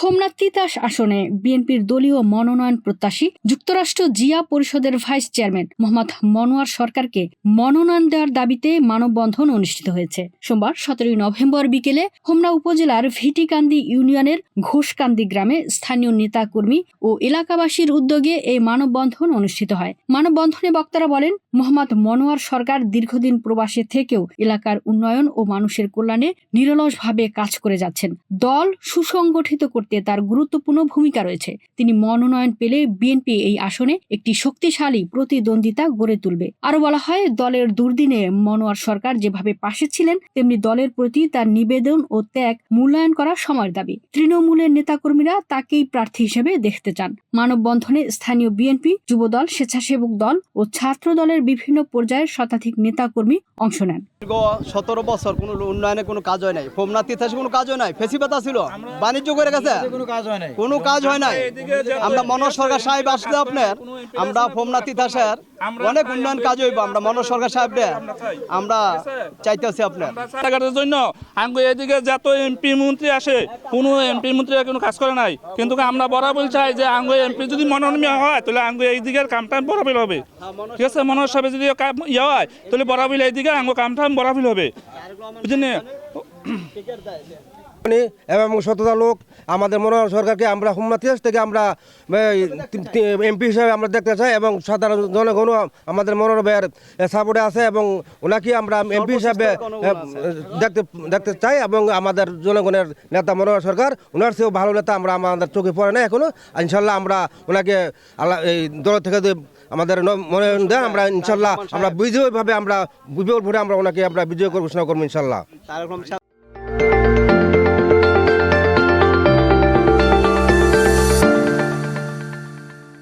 হোমনাথ তিতাস আসনে বিএনপির দলীয় মনোনয়ন প্রত্যাশী যুক্তরাষ্ট্র জিয়া পরিষদের ভাইস চেয়ারম্যান মোহাম্মদ মনোয়ার সরকারকে মনোনয়ন দেওয়ার দাবিতে মানববন্ধন অনুষ্ঠিত হয়েছে। সোমবার সতেরোই নভেম্বর বিকেলে হোমনা উপজেলার ভিটিকান্দি ইউনিয়নের ঘোষকান্দি গ্রামে স্থানীয় নেতাকর্মী ও এলাকাবাসীর উদ্যোগে এই মানববন্ধন অনুষ্ঠিত হয়। মানববন্ধনে বক্তারা বলেন, মোহাম্মদ মনোয়ার সরকার দীর্ঘদিন প্রবাসে থেকেও এলাকার উন্নয়ন ও মানুষের কল্যাণে নিরলসভাবে কাজ করে যাচ্ছেন। দল সুসংগঠিত করতে তার গুরুত্বপূর্ণ ভূমিকা রয়েছে। তিনি মনোনয়ন পেলে বিএনপি এই আসনে একটি শক্তিশালী প্রতিদ্বন্দ্বিতা গড়ে তুলবে। আরও বলা হয়, দলের দুর্দিনে মনোয়ার সরকার যেভাবে পাশে ছিলেন, তেমনি দলের প্রতি তার নিবেদন ও ত্যাগ মূল্যায়ন করা সময়ের দাবি। তৃণমূলের নেতাকর্মীরা তাকেই প্রার্থী হিসেবে দেখতে চান। মানববন্ধনে স্থানীয় বিএনপি, যুবদল, স্বেচ্ছাসেবক দল ও ছাত্র দলের বিভিন্ন পর্যায়ের শতাধিক নেতাকর্মী অংশ নেন। দীর্ঘ সতেরো বছর কোনো উন্নয়নে কোনো কাজ হয় নাই। হোমনাথ ইতিহাসে কোনো কাজ হয় নাই ফেসিপাতা ছিল বাণিজ্য করে গেছে? কোনো কাজ হয় নাই। কোনো কাজ হয় নাই। আমরা মনোজ সরকার সাহেব আসলে আপনার আমরা ইতিহাসের অনেক উন্নয়ন কাজ হইব আমরা মনোজ সরকার সাহেব আমরা চাইতেছি আপনার। রাস্তাঘাটের জন্য আমি এদিকে যত এমপি মন্ত্রী আসে কোনো এমপি মন্ত্রী কোনো কাজ করে নাই। কিন্তু আমরা বরাবর চাই যে আঙ্গ এমপি যদি মনোনয়ন হয় তাহলে আঙ্গ এই দিকের কামটা বরাবর হবে। ঠিক আছে মনোজ সাহেব যদি ইয়ে হয় তাহলে বরাবর এইদিকে আঙ্গ কামটা বরাবর হবে। বুঝলেন? এবং সততা লোক আমাদের মনোহর সরকারকে আমরা হুমনাথিয়াস থেকে আমরা এমপি হিসাবে আমরা দেখতে চাই এবং সাধারণ জনগণও আমাদের মনোহর ভাইয়ের সাপোর্টে আছে এবং ওনাকে আমরা এমপি হিসাবে দেখতে দেখতে চাই এবং আমাদের জনগণের নেতা মনোহর সরকার ওনার চেয়েও ভালো নেতা আমরা আমাদের চোখে পড়ে না এখনও। ইনশাল্লাহ আমরা ওনাকে আল্লাহ এই দল থেকে আমাদের মনোনয়ন দেন আমরা ইনশাল্লাহ আমরা বিজয়ভাবে আমরা বিপুল ভোটে আমরা ওনাকে আমরা বিজয় ঘোষণা করব ইনশাল্লাহ।